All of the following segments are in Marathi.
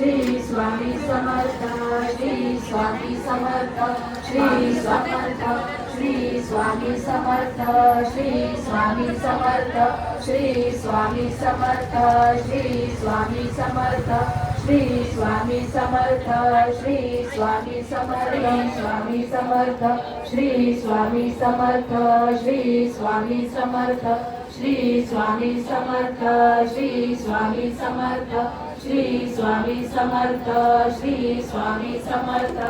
श्री स्वामी समर्थ श्री स्वामी समर्थ श्री समर्थ श्री स्वामी समर्थ श्री स्वामी समर्थ श्री स्वामी समर्थ श्री स्वामी समर्थ श्री स्वामी समर्थ श्री स्वामी समर्थ स्वामी समर्थ श्री स्वामी समर्थ श्री स्वामी समर्थ श्री स्वामी समर्थ श्री स्वामी समर्थ श्री स्वामी समर्थ श्री स्वामी समर्थ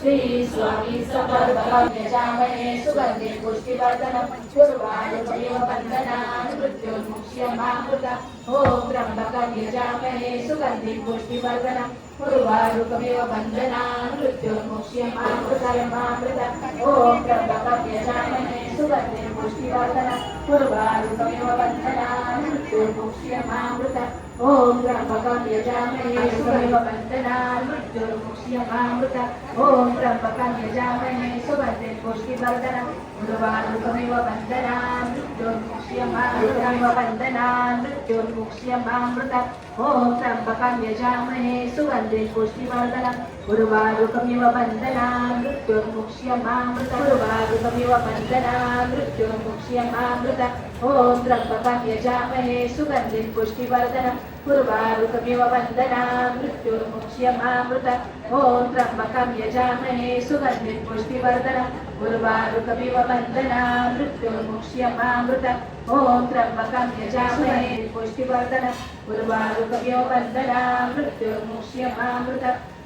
श्री स्वामी समर्थ. यजामहे सुगन्धे पुष्टिवर्धनं पूर्वायुपमेव बन्धनान् मृत्युर्मुक्ष्यमामृता ॐ त्र्यम्बकं यजामहे सुगन्धि पुष्टिवर्धनं पूर्वारुकमेव बन्धनान् मृत्युर्मुक्ष्यमामृतयमामृता ॐ त्र्यम्बकं यजामहे सुगन्धि पुष्टिवर्धना कुर्भानुकमिवबन्धना मृत्युर्मुक्ष्यमामृत ॐ त्र्यम्बकं यजामहे सुमिवबन्धना मृत्युर्मुक्ष्यमामृत ॐ त्र्यम्बकं यजामहे सुबन्धे पुष्टिवर्धना कुर्भानुकमिव बन्धना मृत्युर्मुक्ष्यमामृतमिव बन्धना मृत्युर्मुक्ष्यमामृत ॐ त्र्यम्बकं यजामहे सुगन्धे मृत्युर्मुक्ष्यमामृत ॐ त्र्यम्बकं यजामहे सुगन्धे पुष्टिवर्धनं उर्वारुकमिव बन्धनान् मृत्युर्मुक्ष्यमामृत ॐ त्र्यम्बकं यजामहे सुगन्धे पुष्टिवर्धनं उर्वारुकमिव बन्धनान् मृत्युर्मुक्ष्यमामृत ॐ त्र्यम्बकं यजामहे पुष्टिवर्धनं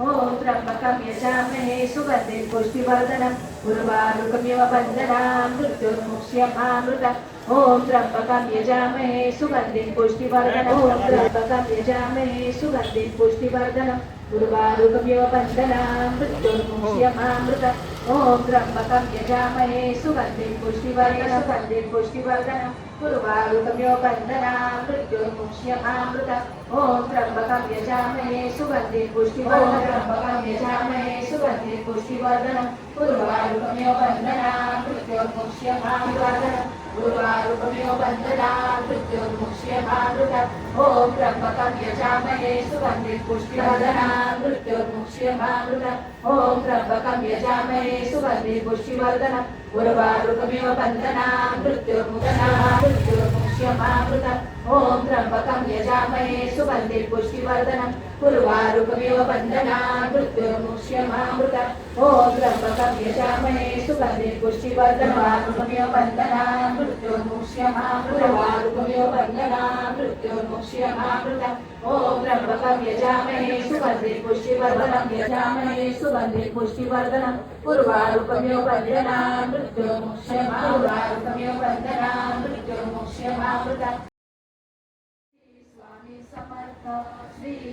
ॐ त्र्यम्बकं यजामहे सुगन्धे पुष्टिवर्धनं उर्वारुकमिव बन्धनान् मृत्युर्मुक्ष्यमामृत ॐ त्र्यम्बकं यजामहे सुगन्धे पुष्टिवर्धनं। ॐ त्र्यम्बकं यजामहे सुगन्धे पुष्टिवर्धनं। उर्वारुकमिव बन्धनान् मृत्युर्मुक्ष्यमामृत ॐ त्र्यम्बकं यजामहे सुगन्धे पुष्टिवर्धनं। सुगन्धे पुष्टिवर्धनं। उर्वारुकमिव बन्धनान् मृत्युर्मुक्ष्यमामृत ॐ त्र्यम्बकं यजामहे सुगन्धे पुष्टिवर्धनं। त्र्यम्बकं यजामहे सुगन्धे पुष्टिवर्धनं। गुरुवारूपमेव वन्दना कृत्योर्मुक्ष्यमानुवादन गुरुवारूपमेव वन्दना कृत्योर्मुक्ष्यमानुत ॐ त्र्यम्बकव्यजामहे सुगन्धिं पुष्टिवर्धना कृत्योर्मुक्ष्यमानुत ॐ त्र्यम्बकव्यजामहे सुगन्धिं पुष्टिवर्धन गुरुवारूपमेव वन्दना कृत्योर्मुदना कृत्योर्मुक्ष्यमानुत ॐ त्र्यम्बकं यजामहे सुगन्धिर्पुष्टिवर्धनं कुर्वारुकमिव बन्धना मृत्युर्मुक्ष्यमामृत ॐ त्र्यम्बकं यजामहे सुगन्धिर्पुष्टिवर्धनवारुकमिव बन्धना मृत्युर्मुक्ष्यमामृतवारुकमिव बन्धना मृत्युर्मुक्ष्यमामृत ॐ त्र्यम्बकं यजामहे सुगन्धिर्पुष्टिवर्धनं यजामहे सुगन्धिर्पुष्टिवर्धनं पूर्वारुकमिव बन्धना मृत्युर्मुक्ष्यमामृतारुकमिव बन्धना मृत्युर्मुक्ष्यमामृत the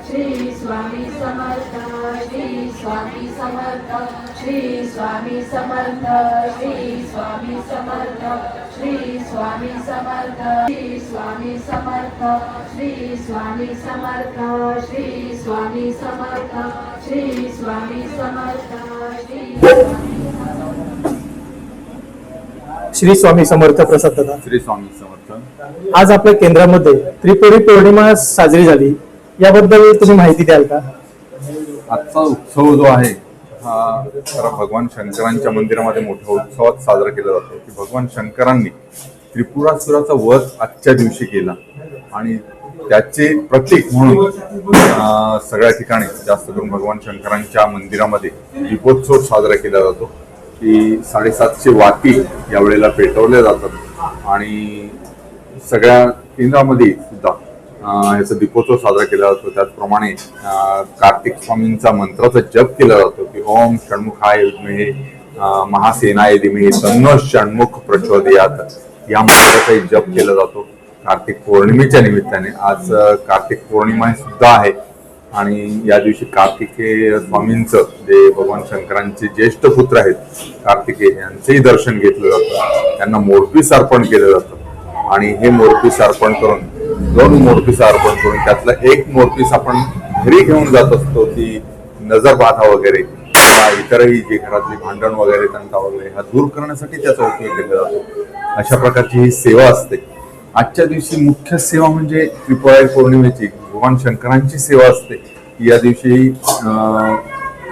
श्री स्वामी समर्थ श्री स्वामी समर्थ श्री स्वामी समर्थ श्री स्वामी समर्थ श्री स्वामी समर्थ श्री स्वामी समर्थ श्री स्वामी समर्थ श्री स्वामी समर्थ श्री स्वामी समर्थ श्री श्री स्वामी समर्थ प्रसाद श्री स्वामी समर्थ आज आपल्या केंद्रामध्ये त्रिपुरी पौर्णिमा साजरी झाली याबद्दल तुम्ही माहिती द्याल का? आजचा उत्सव जो आहे हा खरा भगवान शंकरांच्या मंदिरामध्ये मोठ्या उत्सवात साजरा केला जातो. की भगवान शंकरांनी त्रिपुरासुराचा वध आजच्या दिवशी केला. आणि त्याचे प्रतीक म्हणून सगळ्या ठिकाणी जास्त करून भगवान शंकरांच्या मंदिरामध्ये दीपोत्सव साजरा केला जातो. की साडेसातशे वाती यावेळेला पेटवल्या जातात. आणि सगळ्या केंद्रामध्ये सुद्धा याचा दीपोत्सव साजरा केला जातो. त्याचप्रमाणे कार्तिक स्वामींचा मंत्राचा जप केला जातो की ओम षण्मुखाय विद्महे महासेनाय धीमहि तन्न षण्मुख प्रचोदयात. या मंत्राचाही जप केला जातो. कार्तिक पौर्णिमेच्या निमित्ताने. आज कार्तिक पौर्णिमा सुद्धा आहे. आणि या दिवशी कार्तिकेय स्वामींचं जे भगवान शंकरांचे ज्येष्ठ पुत्र आहेत कार्तिकेय यांचंही दर्शन घेतलं जातं. त्यांना मोरपीस अर्पण केलं जातं. आणि हे मोरपीस अर्पण करून दोन मोरपीस अर्पण करून त्यातला एक मोरपीस आपण घरी घेऊन जात असतो की नजर बाधा वगैरे. किंवा इतरही जे घरातली भांडण वगैरे तंटा वगैरे हा दूर करण्यासाठी त्याचा उपयोग केला जातो. अशा प्रकारची ही सेवा असते. आजच्या दिवशी मुख्य सेवा म्हणजे त्रिपुराई पौर्णिमेची. भगवान शंकरांची सेवा असते. या दिवशी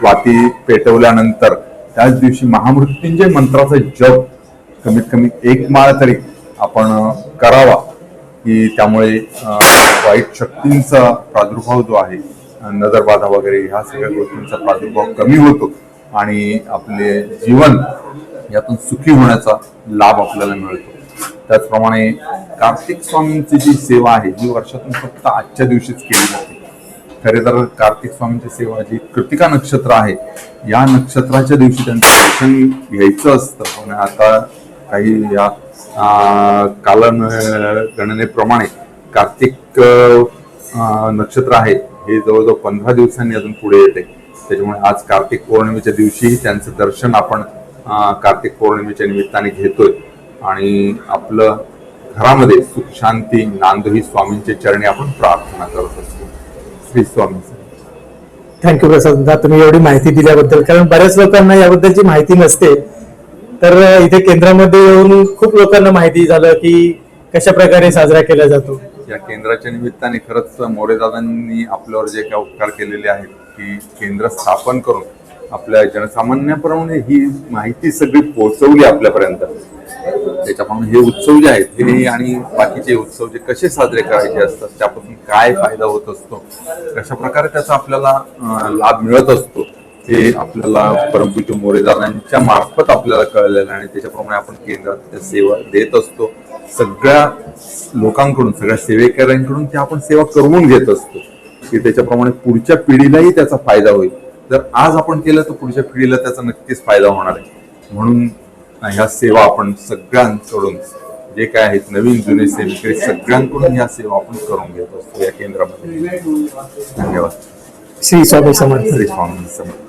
वाती पेटवल्यानंतर त्याच दिवशी महामृत्युंजय मंत्राचा जप कमीत कमी एक माळ तरी आपण करावा. की त्यामुळे वाईट शक्तींचा प्रादुर्भाव जो आहे नजरबाधा वगैरे ह्या सगळ्या गोष्टींचा प्रादुर्भाव कमी होतो आणि आपले जीवन यातून सुखी होण्याचा लाभ आपल्याला मिळतो. त्याचप्रमाणे कार्तिक स्वामींची जी सेवा आहे ही वर्षातून फक्त आजच्या दिवशीच केली जाते. खरे तर कार्तिक स्वामींची सेवा जी कृतिका नक्षत्र आहे या नक्षत्राच्या दिवशी त्यांचं दर्शन घ्यायचं असतं. पण आता काही या कालन गणनेप्रमाणे कार्तिक नक्षत्र आहे हे जवळजवळ पंधरा दिवसांनी अजून पुढे येते. त्याच्यामुळे आज कार्तिक पौर्णिमेच्या दिवशी त्यांचं दर्शन आपण कार्तिक पौर्णिमेच्या निमित्ताने घेतोय. आणि आपलं घरामध्ये सुख शांती नांदोही स्वामींचे चरणी आपण प्रार्थना करत असतो. श्री स्वामी थँक्यू प्रसाद तुम्ही एवढी माहिती दिल्याबद्दल. कारण बऱ्याच लोकांना याबद्दलची माहिती नसते. तर इथे केंद्रामध्ये येऊन खूप लोकांना माहिती झालं की कशा प्रकारे साजरा केला जातो. या केंद्राच्या निमित्ताने खरंच मोरेदादांनी आपल्यावर जे काही उपकार केलेले आहेत की केंद्र स्थापन करून आपल्या जनसामान्याप्रमाणे ही माहिती सगळी पोहोचवली आपल्यापर्यंत. त्याच्याप्रमाणे हे उत्सव जे आहेत हे आणि बाकीचे उत्सव जे कसे साजरे करायचे असतात त्यापासून काय फायदा होत असतो कशा प्रकारे त्याचा आपल्याला लाभ मिळत असतो हे आपल्याला परमपूज्य मोरेदारांच्या मार्फत आपल्याला कळलेलं आहे आणि त्याच्याप्रमाणे आपण केंद्रात त्या सेवा देत असतो. सगळ्या लोकांकडून सगळ्या सेवेकऱ्यांकडून ते आपण सेवा करून घेत असतो. की त्याच्याप्रमाणे पुढच्या पिढीलाही त्याचा फायदा होईल. जर आज आपण केलं तर पुढच्या पिढीला त्याचा नक्कीच फायदा होणार आहे. म्हणून ह्या सेवा आपण सगळ्यांकडून जे काय आहेत नवीन जुने सेवेकरी सगळ्यांकडून ह्या सेवा आपण करून घेत असतो. या केंद्रामध्ये. धन्यवाद. श्री स्वामी समर्थ. श्री स्वामी समर्थ.